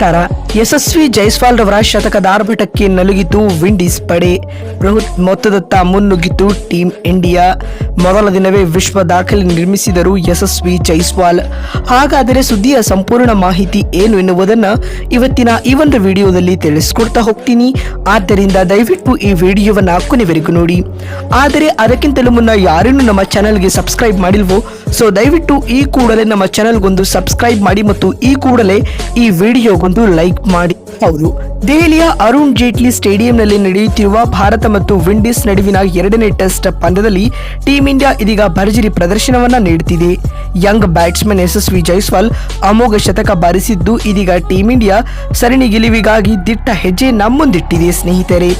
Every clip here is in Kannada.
ನಮಸ್ಕಾರ ಯಶಸ್ವಿ ಜೈಸ್ವಾಲ್ ರವರ ಶತಕದ ಆರ್ಭಟಕ್ಕೆ ನಲುಗಿತು ವಿಂಡೀಸ್ ಪಡೆ. ಬೃಹತ್ ಮೊತ್ತದತ್ತ ಮುನ್ನುಗ್ಗಿತು ಟೀಂ ಇಂಡಿಯಾ. ಮೊದಲ ದಿನವೇ ವಿಶ್ವ ದಾಖಲೆ ನಿರ್ಮಿಸಿದರು ಯಶಸ್ವಿ ಜೈಸ್ವಾಲ್. ಹಾಗಾದರೆ ಸುದ್ದಿಯ ಸಂಪೂರ್ಣ ಮಾಹಿತಿ ಏನು ಎನ್ನುವುದನ್ನ ಇವತ್ತಿನ ಈ ಒಂದು ವಿಡಿಯೋದಲ್ಲಿ ತಿಳಿಸ್ಕೊಡ್ತಾ ಹೋಗ್ತೀನಿ. ಆದ್ದರಿಂದ ದಯವಿಟ್ಟು ಈ ವಿಡಿಯೋವನ್ನ ಕೊನೆವರೆಗೂ ನೋಡಿ. ಆದರೆ ಅದಕ್ಕಿಂತಲೂ ಮುನ್ನ ಯಾರೇನು ನಮ್ಮ ಚಾನಲ್ಗೆ ಸಬ್ಸ್ಕ್ರೈಬ್ ಮಾಡಿಲ್ವೋ? ಸೊ ದಯವಿಟ್ಟು ಈ ಕೂಡಲೇ ನಮ್ಮ ಚಾನಲ್ಗೊಂದು ಸಬ್ಸ್ಕ್ರೈಬ್ ಮಾಡಿ ಮತ್ತು ಈ ಕೂಡಲೇ ಈ ವಿಡಿಯೋಗೊಂದು ಲೈಕ್ ಮಾಡಿ. ಹೌದು, ದೆಹಲಿಯ ಅರುಣ್ ಜೇಟ್ಲಿ ಸ್ಟೇಡಿಯಂನಲ್ಲಿ ನಡೆಯುತ್ತಿರುವ ಭಾರತ ಮತ್ತು ವಿಂಡೀಸ್ ನಡುವಿನ ಎರಡನೇ ಟೆಸ್ಟ್ ಪಂದ್ಯದಲ್ಲಿ ಟೀಂ ಇಂಡಿಯಾ ಇದೀಗ ಭರ್ಜರಿ ಪ್ರದರ್ಶನವನ್ನ ನೀಡುತ್ತಿದೆ. ಯಂಗ್ ಬ್ಯಾಟ್ಸ್ಮನ್ ಯಶಸ್ವಿ ಜೈಸ್ವಾಲ್ ಅಮೋಘ ಶತಕ ಬಾರಿಸಿದ್ದು ಇದೀಗ ಟೀಂ ಇಂಡಿಯಾ ಸರಣಿ ಗೆಲುವಿಗಾಗಿ ದಿಟ್ಟ ಹೆಜ್ಜೆ ಮುಂದಿಟ್ಟಿದೆ ಸ್ನೇಹಿತರೆ.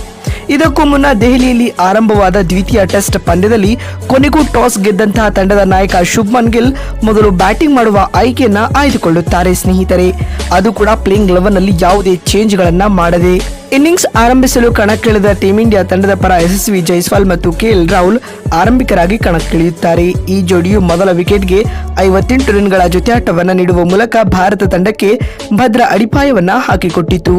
ಇದಕ್ಕೂ ಮುನ್ನ ದೆಹಲಿಯಲ್ಲಿ ಆರಂಭವಾದ ದ್ವಿತೀಯ ಟೆಸ್ಟ್ ಪಂದ್ಯದಲ್ಲಿ ಕೊನೆಗೂ ಟಾಸ್ ಗೆದ್ದಂತಹ ತಂಡದ ನಾಯಕ ಶುಭ್ಮನ್ ಗಿಲ್ ಮೊದಲು ಬ್ಯಾಟಿಂಗ್ ಮಾಡುವ ಆಯ್ಕೆಯನ್ನ ಆಯ್ದುಕೊಳ್ಳುತ್ತಾರೆ ಸ್ನೇಹಿತರೆ. ಅದು ಕೂಡ ಪ್ಲೇಯಿಂಗ್ ಲೆವೆನ್ನಲ್ಲಿ ಯಾವುದೇ ಚೇಂಜ್ ಗಳನ್ನ ಮಾಡದೆ. ಇನ್ನಿಂಗ್ಸ್ ಆರಂಭಿಸಲು ಕಣಕ್ಕಿಳಿದ ಟೀಂ ಇಂಡಿಯಾ ತಂಡದ ಪರ ಯಶಸ್ವಿ ಜೈಸ್ವಾಲ್ ಮತ್ತು ಕೆಎಲ್ ರಾಹುಲ್ ಆರಂಭಿಕರಾಗಿ ಕಣಕ್ಕಿಳಿಯುತ್ತಾರೆ. ಈ ಜೋಡಿಯು ಮೊದಲ ವಿಕೆಟ್ಗೆ ಐವತ್ತೆಂಟು ರನ್ಗಳ ಜೊತೆಯಾಟವನ್ನ ನೀಡುವ ಮೂಲಕ ಭಾರತ ತಂಡಕ್ಕೆ ಭದ್ರ ಅಡಿಪಾಯವನ್ನ ಹಾಕಿಕೊಟ್ಟಿತು.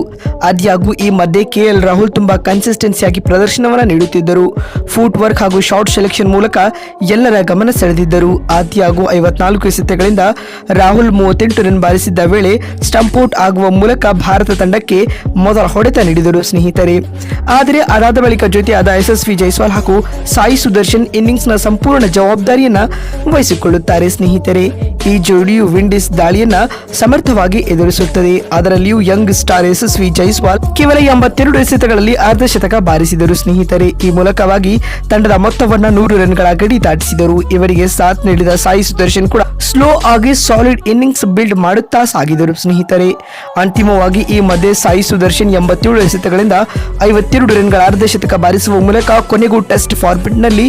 ಆದ್ಯಾಗೂ ಈ ಮಧ್ಯೆ ಕೆಎಲ್ ರಾಹುಲ್ ತುಂಬಾ ಕನ್ಸಿಸ್ಟೆನ್ಸಿಯಾಗಿ ಪ್ರದರ್ಶನವನ್ನು ನೀಡುತ್ತಿದ್ದರು. ಫುಟ್ ವರ್ಕ್ ಹಾಗೂ ಶಾರ್ಟ್ ಸೆಲೆಕ್ಷನ್ ಮೂಲಕ ಎಲ್ಲರ ಗಮನ ಸೆಳೆದಿದ್ದರು. ಆದ್ಯಾಗೂ ಐವತ್ನಾಲ್ಕು ಎಸೆತಗಳಿಂದ ರಾಹುಲ್ ಮೂವತ್ತೆಂಟು ರನ್ ಬಾರಿಸಿದ್ದ ವೇಳೆ ಔಟ್ ಆಗುವ ಮೂಲಕ ಭಾರತ ತಂಡಕ್ಕೆ ಮೊದಲ ಹೊಡೆತ ನೀಡಿದರು ಸ್ನೇಹಿತರೆ. ಆದರೆ ಅದಾದ ಬಳಿಕ ಜೊತೆಯಾದ ಯಶಸ್ವಿ ಜೈಸ್ವಾಲ್ ಹಾಗೂ ಸಾಯಿ ಸುದರ್ಶನ್ ಇನ್ನಿಂಗ್ಸ್ನ ಸಂಪೂರ್ಣ ಜವಾಬ್ದಾರಿಯನ್ನ ವಹಿಸಿಕೊಳ್ಳುತ್ತಾರೆ ಸ್ನೇಹಿತರೆ. ಈ ಜೋಡಿಯು ವಿಂಡೀಸ್ ದಾಳಿಯನ್ನ ಸಮರ್ಥವಾಗಿ ಎದುರಿಸುತ್ತದೆ. ಅದರಲ್ಲಿಯೂ ಯಂಗ್ ಸ್ಟಾರ್ ಯಶಸ್ವಿ ಜೈಸ್ವಾಲ್ ಕೇವಲ ಎಂಬತ್ತೆರಡು ಎಸೆತಗಳಲ್ಲಿ ಅರ್ಧ ಶತಕ ಬಾರಿಸಿದರು ಸ್ನೇಹಿತರೆ. ಈ ಮೂಲಕವಾಗಿ ತಂಡದ ಮೊತ್ತವನ್ನ ನೂರು ರನ್ಗಳ ಗಡಿ ದಾಟಿಸಿದರು. ಇವರಿಗೆ ಸಾಥ್ ನೀಡಿದ ಸಾಯಿ ಸುದರ್ಶನ್ ಕೂಡ ಸ್ಲೋ ಆಗಿ ಸಾಲಿಡ್ ಇನ್ನಿಂಗ್ಸ್ ಬಿಲ್ಡ್ ಮಾಡುತ್ತಾ ಸಾಗಿದರು ಸ್ನೇಹಿತರೆ. ಅಂತಿಮವಾಗಿ ಈ ಮಧ್ಯೆ ಸಾಯಿ ಸುದರ್ಶನ್ ಎಂಬತ್ತೇಳು ಎಸೆತಗಳಿಂದ ಐವತ್ತೆರಡು ರನ್ಗಳ ಅರ್ಧ ಶತಕ ಬಾರಿಸುವ ಮೂಲಕ ಕೊನೆಗೂ ಟೆಸ್ಟ್ ಫಾರ್ಮೆಟ್ನಲ್ಲಿ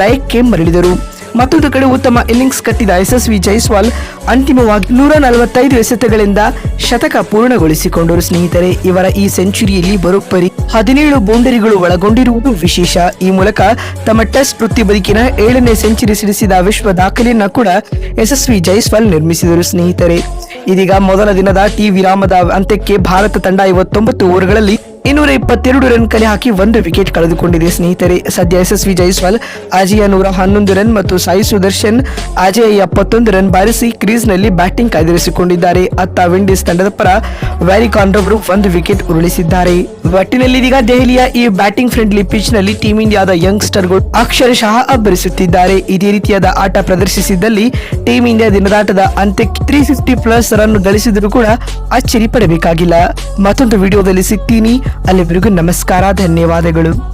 ಲಯಕ್ಕೆ ಮರಳಿದರು ಮತ್ತೊಂದು ಕಡೆ ಉತ್ತಮ ಇನ್ನಿಂಗ್ಸ್ ಕಟ್ಟಿದ ಯಶಸ್ವಿ ಜೈಸ್ವಾಲ್ ಅಂತಿಮವಾಗಿ ನೂರ ನಲವತ್ತೈದು ಎಸೆತಗಳಿಂದ ಶತಕ ಪೂರ್ಣಗೊಳಿಸಿಕೊಂಡರು. ಸ್ನೇಹಿತರೆ, ಇವರ ಈ ಸೆಂಚುರಿಯಲ್ಲಿ ಬರೋಬ್ಬರಿ ಹದಿನೇಳು ಬೌಂಡರಿಗಳು ಒಳಗೊಂಡಿರುವುದು ವಿಶೇಷ. ಈ ಮೂಲಕ ತಮ್ಮ ಟೆಸ್ಟ್ ವೃತ್ತಿ ಬದುಕಿನ ಏಳನೇ ಸೆಂಚುರಿ ಸಿಡಿಸಿದ ವಿಶ್ವ ದಾಖಲೆಯನ್ನ ಕೂಡ ಯಶಸ್ವಿ ಜೈಸ್ವಾಲ್ ನಿರ್ಮಿಸಿದರು. ಸ್ನೇಹಿತರೆ, ಇದೀಗ ಮೊದಲ ದಿನದ ಟಿ ವಿರಾಮದ ಅಂತ್ಯಕ್ಕೆ ಭಾರತ ತಂಡ ಐವತ್ತೊಂಬತ್ತು ಓವರ್ಗಳಲ್ಲಿ ಇನ್ನೂರ ಇಪ್ಪತ್ತೆರಡು ರನ್ ಕಲೆ ಹಾಕಿ ಒಂದು ವಿಕೆಟ್ ಕಳೆದುಕೊಂಡಿದೆ ಸ್ನೇಹಿತರೆ. ಸದ್ಯ ಯಶಸ್ವಿ ಜೈಸ್ವಾಲ್ ಅಜಯ ನೂರ ಹನ್ನೊಂದು ರನ್ ಮತ್ತು ಸಾಯಿ ಸುದರ್ಶನ್ ಅಜಯ್ ಎಪ್ಪತ್ತೊಂದು ರನ್ ಬಾರಿಸಿ ಕ್ರೀಸ್ನಲ್ಲಿ ಬ್ಯಾಟಿಂಗ್ ಕಾಯ್ದಿರಿಸಿಕೊಂಡಿದ್ದಾರೆ. ಅತ್ತ ವಿಂಡೀಸ್ ತಂಡದ ಪರ ವ್ಯಾರಿ ಕಾನ್ರವರು ಒಂದು ವಿಕೆಟ್ ಉರುಳಿಸಿದ್ದಾರೆ. ಒಟ್ಟಿನಲ್ಲಿ ಇದೀಗ ದೆಹಲಿಯ ಈ ಬ್ಯಾಟಿಂಗ್ ಫ್ರೆಂಡ್ಲಿ ಪಿಚ್ನಲ್ಲಿ ಟೀಂ ಇಂಡಿಯಾದ ಯಂಗ್ಸ್ಟರ್ಗಳು ಅಕ್ಷರಶಃ ಅಬ್ಬರಿಸುತ್ತಿದ್ದಾರೆ. ಇದೇ ರೀತಿಯಾದ ಆಟ ಪ್ರದರ್ಶಿಸಿದ್ದಲ್ಲಿ ಟೀಂ ಇಂಡಿಯಾ ದಿನದಾಟದ ಅಂತ್ಯಕ್ಕೆ ತ್ರೀ ಫಿಫ್ಟಿ ಪ್ಲಸ್ ರನ್ ಗಳಿಸಿದರೂ ಕೂಡ ಅಚ್ಚರಿ ಪಡಬೇಕಾಗಿಲ್ಲ. ಮತ್ತೊಂದು ವಿಡಿಯೋದಲ್ಲಿ ಸಿಗ್ತೀನಿ. ಅಲ್ಲಿವರೆಗೂ ನಮಸ್ಕಾರ ಧನ್ಯವಾದಗಳು.